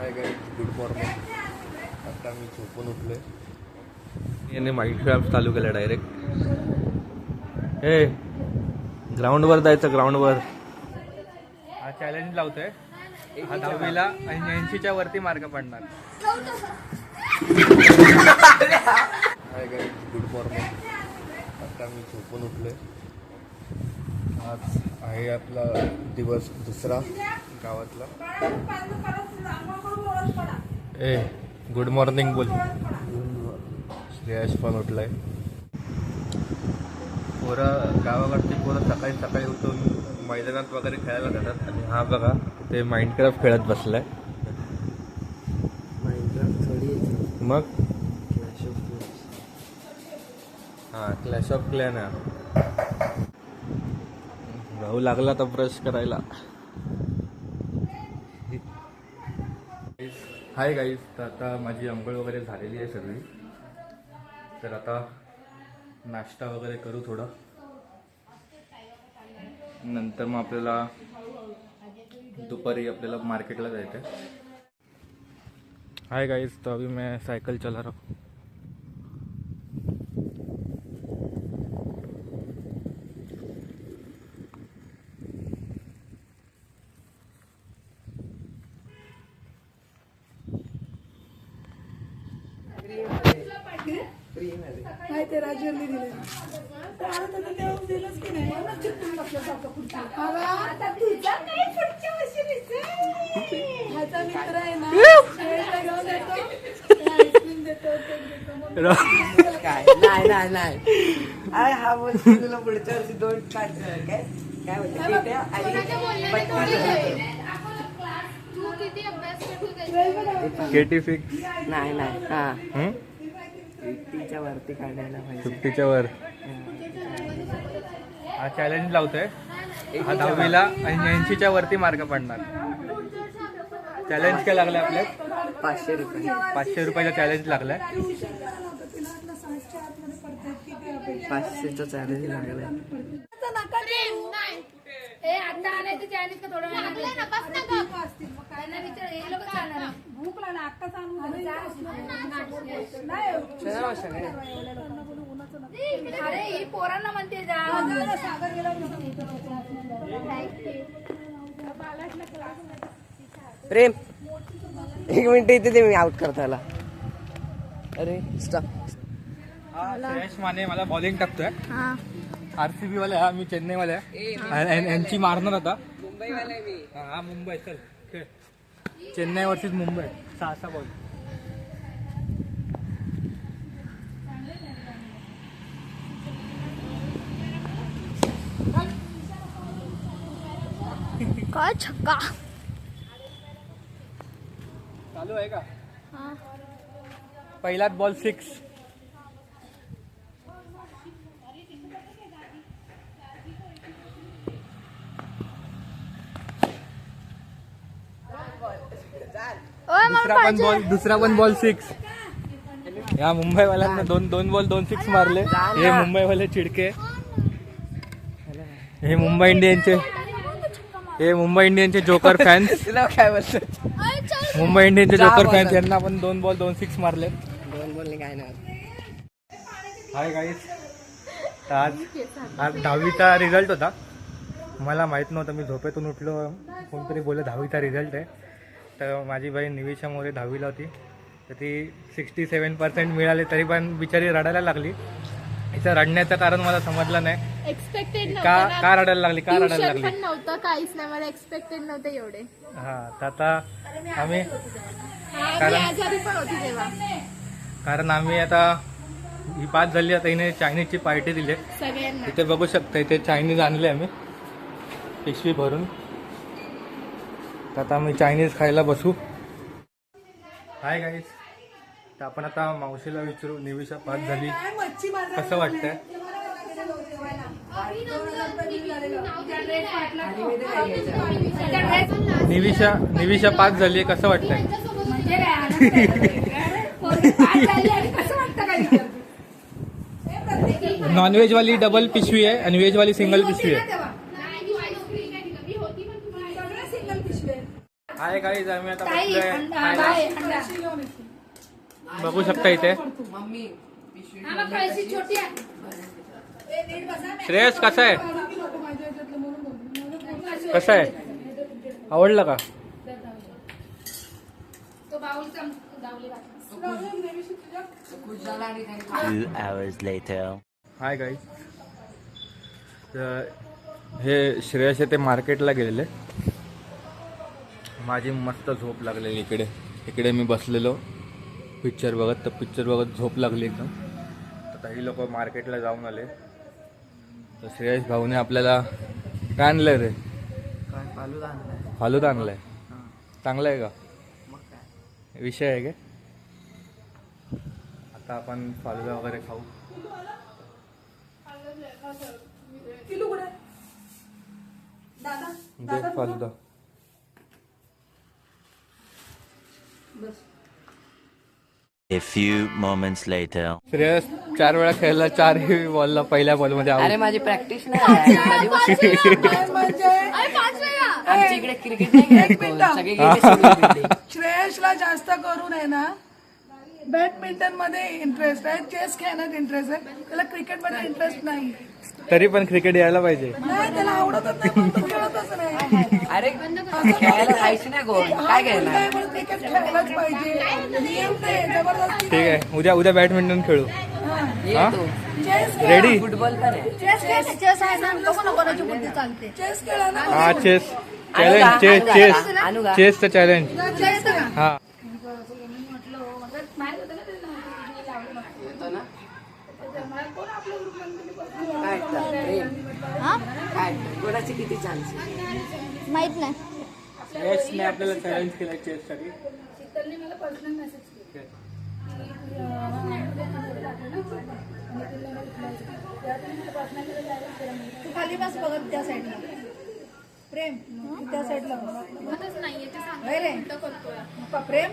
Hi guys good morning आता मी झोपून उठलोय. याने माइंडक्राफ्ट चालू केलं डायरेक्ट हे ग्राउंडवर जायचं ग्राउंडवर हा चॅलेंज लावतोय. हा दहावीला आणि ऐंशीच्या वरती मार्क पडणार. हाय गाईज गुड मॉर्निंग आता मी झोपून उठलोय. आज आहे आपला दिवस दुसरा गावातला. ए गुड मॉर्निंग बोल. श्रेयस पण उठलाय. पोरं गावाकडची पोरं सकाळी सकाळी उठून मैदानात वगैरे खेळायला जातात. आणि हा बघा ते माइंडक्राफ्ट खेळत बसलाय. मग? हा क्लॅश ऑफ क्लॅन भाऊ लागला तर ब्रश करायला. हाय गाईज तर आता माझी अंघोळ वगैरे झालेली आहे सगळी. तर आता नाश्ता वगैरे करू थोडा. नंतर मग आपल्याला दुपारी आपल्याला मार्केटला जायचं आहे हाय गाईज तो अभी मैं सायकल चला रहा हूँ. ते राजूने दिले. तर आता तर देऊन दिलंच की नाही. मला चिपकून बसल्यासारखं पुढच्या. ह्याचा मित्र आहे ना शाळेला घेऊन जातो त्याला आईस्क्रीम देतो केक देतो मग काय? नाही नाही नाही. अरे हा बोलतो तुला पुढच्या वर्षी दोन काय काय बोलते? पेट्या आणि केटी फिक्स नाही नाही. हा? तिच्या वरती काढायला पाहिजे. फिफ्टीच्या वर. हा. चॅलेंज लावतोय. हा दहावीला आणि ऐंशीच्या वरती मार्क पडणार. चॅलेंज काय लागलं आपल्या पाचशे रुपये. पाचशे रुपयाचा चॅलेंज लागलाय. पाचशेचा चॅलेंज लागलाय. आता आणायचं चायनीज का थोडं वेळ लागेल? ठीक असतील मग काय त्यांना विचार हे लोक चालणार आहे. भूक लागली आत्ताच आणून दिलं. नाही सगळं वर्ष काय एवढ्या लोकांना बोलू उन्हाचं नका. अरे ही पोरांना म्हणते जा. सागर गेला प्रेम एक मिनिट इथे ते मी आउट करताला अरे स्टॉप हा श्रेयस माने मला बॉलिंग टाकतोय. आर सी बी वाले हा मी चेन्नई वाले यांची मारणार आता. हा हा, मुंबई चल खेळ. चेन्नई वर्सेस मुंबई. सहा सहा बॉल काय छक्का? चालू आहे का? पहिलाच बॉल सिक्स दुसरा पण बॉल दुसरा पण बॉल सिक्स या मुंबईवाल्यांना दोन दोन बॉल दोन सिक्स मारले. हे मुंबईवाले चिडके. हे मुंबई इंडियनचे हे मुंबई इंडियनचे जोकर फॅन्स काय बोलतो? मुंबई इंडियनचे जोकर फॅन्स. यांना पण दोन बॉल दोन सिक्स मारले. दोन बोलले काय नाही. हाय गाईस आज आज दहावीचा रिझल्ट होता. मला माहीत नव्हतं मी झोपेतून उठलो. कोणतरी बोललं दहावीचा रिझल्ट आहे. तर माझी बहीण निविशा मोरे दहावीला होती. तर ती सिक्स्टी सेवन पर्सेंट मिळाले तरी पण बिचारी रडायला लागली. हिचं रडण्याचं कारण मला समजलं नाही. एक्सपेक्टेड का का रडायला लागली? का रडायला लागली? नव्हतं काहीच नाही मला एक्सपेक्टेड नव्हतं एवढे. हां तर आता आम्ही कारण- कारण आम्ही आता ही पाच झाली आता हिने चायनीजची पार्टी दिली. इथे बघू शकता इथे चायनीज आणले आम्ही. पिशवी भरून. तर आता आम्ही चायनीज खायला बसू. हाय गाईज तर आपण आता मावशीला विचारू निविशा पाच झाली. कसं वाटतंय? निविशा निविशा पाच झाली कसं वाटतंय म्हणजे काय आनंद आहे. पोरगी पास झाली आणि कसं वाटतं काय विचारते? हे प्रत्येकी नॉनव्हेज वाली डबल पिशवी आहे आणि व्हेज वाली सिंगल पिशवी आहे तेव्हा. नाही, ती आईस्क्रीम नाही दिलं. मी होती पण तुम्हाला सगळ्या सिंगल पिशवे आहेत. हा हाय काही आम्ही आता बसलोय अंडा अंडा बघू शकता इथे. मम्मी पिशवी हा मग कळशी छोटी आहे. श्रेयस कसं आहे? कसं आहे? आवडलं का? तो बाउलचा गावली खुश झाला आणि त्यांनी Two hours later. हाय गाई तर हे श्रेयस आहे ते मार्केटला गेलेले. माझी मस्त झोप लागलेली इकडे. इकडे मी बसलेलो. पिक्चर बघत तर पिक्चर बघत झोप लागली एकदम. तर काही लोक मार्केटला जाऊन आले. तर श्रेयस भाऊने आपल्याला काय आणलंय रे? काय फालूदा आणलाय? फालुदा आणलाय. चांगलं आहे का? मग काय? विषय आहे का आता आपण फालुदा वगैरे खाऊ. दे falooda. A few moments later. Shreyas चार वेळा खेळला चारही बॉलला पहिल्या बॉलमध्ये अरे माझी प्रॅक्टिस नाही आमच्या इकडे क्रिकेट नाही खेळत कोण. सगळे गेले सोडून दिले. श्रेयसला जास्त करून आहे ना बॅडमिंटनमध्ये इंटरेस्ट आहे चेस खेळण्यात इंटरेस्ट आहे. त्याला क्रिकेटमध्ये इंटरेस्ट नाही. तरी पण क्रिकेट यायला पाहिजे. नाही त्याला आवडतच नाही म्हणून तो खेळतच नाही. अरे खेळायला जायचं नाही काय खेळणार? नाही म्हणून क्रिकेट खेळलाच पाहिजे. नियम नाही जबरदस्ती ठीक आहे उद्या उद्या बॅडमिंटन खेळू. ये तो. चेस रेडी फुटबॉल पण आहे. चेस आहे ना बघू ना कोणाची बुद्धी चालते. चेस खेळा ना. हा चेस आणू का? चॅलेंज चेस आणू का? चेस आणू का? चेसचं चॅलेंज चेस हा म्हटलं म्हणजे माहीत होतं का ते लावलं येतो ना मला कोण आपल्या ग्रुपमध्ये काय? कोणाचे किती चान्स माहीत नाही. आपल्याला चॅलेंज केलं चेससाठी शीतलने मला पर्सनल मेसेज केला तू खाली बस बघत त्या साईडला प्रेम त्या साईडला रे पप्पा प्रेम?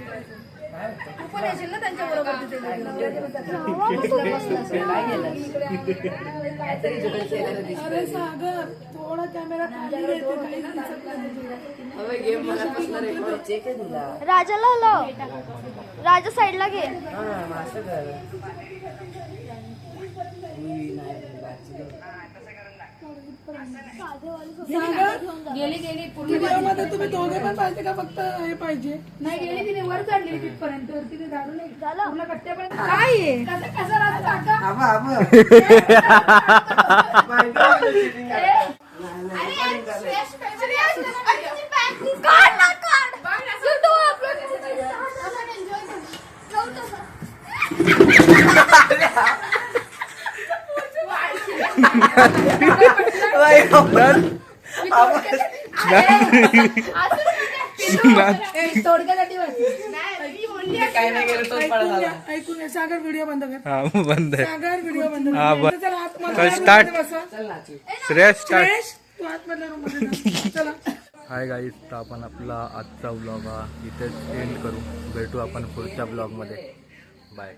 करायचं. तू पण येशील ना त्यांच्या बरोबर. अरे सागर थोडा कॅमेरा खाली येते काही दिसत नाही. राजाला हलव राजा साईडला घे. हा मग असं कर उई, नाही, bachelor. गेली गेली पूर्ण तुम्ही दोघे पण पाहिजे का फक्त हे पाहिजे? नाही गेली तिने वर चढली तिथपर्यंत. वर तिने झाडू नाही. पूर्ण कट्ट्यापर्यंत काय? आहे कसं कसं राहतो काका? आबा, आबा. थोडक्यासाठी काय नाही केलं तोच पडत आला ऐकून घे. सागर व्हिडिओ बंद कर हा बंद आहे सागर व्हिडिओ बंद हा, कर बर. चला आतमध्ये चल, start. बसा. चल नाचू श्रेयस स्टार्ट श्रेयस, तू आतमधल्या रूममध्ये जा. चला हाय गाईज तर आपण आपला आजचा ब्लॉग हा इथेच एंड करू भेटू आपण पुढच्या ब्लॉगमध्ये बाय